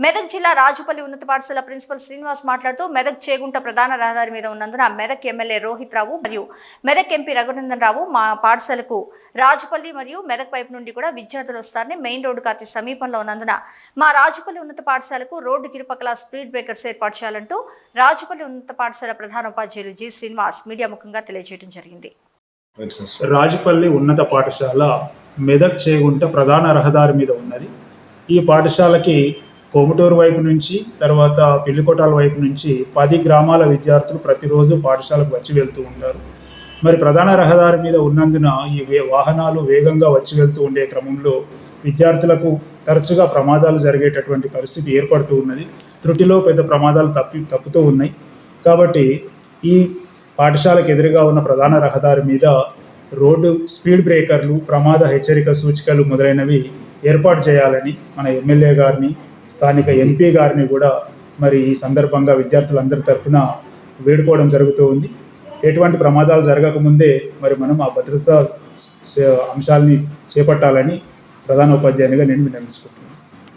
మెదక్ జిల్లా రాజుపల్లి ఉన్నత పాఠశాల ప్రిన్సిపల్ శ్రీనివాస్ మాట్లాడుతూ మెదక్ చేగుంట ప్రధాన రహదారి మీద ఉన్నందున మెదక్ ఎమ్మెల్యే రోహిత్ రావు మరియు మెదక్ ఎంపీ రఘునందన్ రావు మా పాఠశాలకు రాజుపల్లి మరియు మెదక్ వైపు నుండి కూడా విద్యార్థులు వస్తారని మెయిన్ రోడ్డుకు అతి సమీపంలో ఉన్నందున మా రాజుపల్లి ఉన్నత పాఠశాలకు రోడ్డు కిరుపక్కల స్పీడ్ బ్రేకర్స్ ఏర్పాటు చేయాలంటూ రాజుపల్లి ఉన్నత పాఠశాల ప్రధాన ఉపాధ్యాయులు జి శ్రీనివాస్ మీడియా ముఖంగా తెలియజేయడం జరిగింది. రాజుపల్లి ఉన్నత పాఠశాల మెదక్ చేగుంట ప్రధాన రహదారి మీద ఉన్నది. ఈ పాఠశాలకి కోమటూరు వైపు నుంచి తర్వాత పెళ్ళికోటాల వైపు నుంచి పది గ్రామాల విద్యార్థులు ప్రతిరోజు పాఠశాలకు వచ్చి వెళ్తూ ఉంటారు. మరి ప్రధాన రహదారి మీద ఉన్నందున ఈ వే- వాహనాలు వేగంగా వచ్చి వెళ్తూ ఉండే క్రమంలో విద్యార్థులకు తరచుగా ప్రమాదాలు జరిగేటటువంటి పరిస్థితి ఏర్పడుతూ ఉన్నది. త్రుటిలో పెద్ద ప్రమాదాలు తప్పి తప్పుతూ ఉన్నాయి. కాబట్టి ఈ పాఠశాలకు ఎదురుగా ఉన్న ప్రధాన రహదారి మీద రోడ్డు స్పీడ్ బ్రేకర్లు ప్రమాద హెచ్చరిక సూచికలు మొదలైనవి ఏర్పాటు చేయాలని మన ఎమ్మెల్యే గారిని స్థానిక ఎంపీ గారిని కూడా మరి ఈ సందర్భంగా విద్యార్థులందరి తరఫున వేడుకోవడం జరుగుతూ ఉంది. ఎటువంటి ప్రమాదాలు జరగకముందే మరి మనం ఆ భద్రతా అంశాలని చేపట్టాలని ప్రధాన ఉపాధ్యాయునిగా నేను విన్నవించుకుంటున్నాను.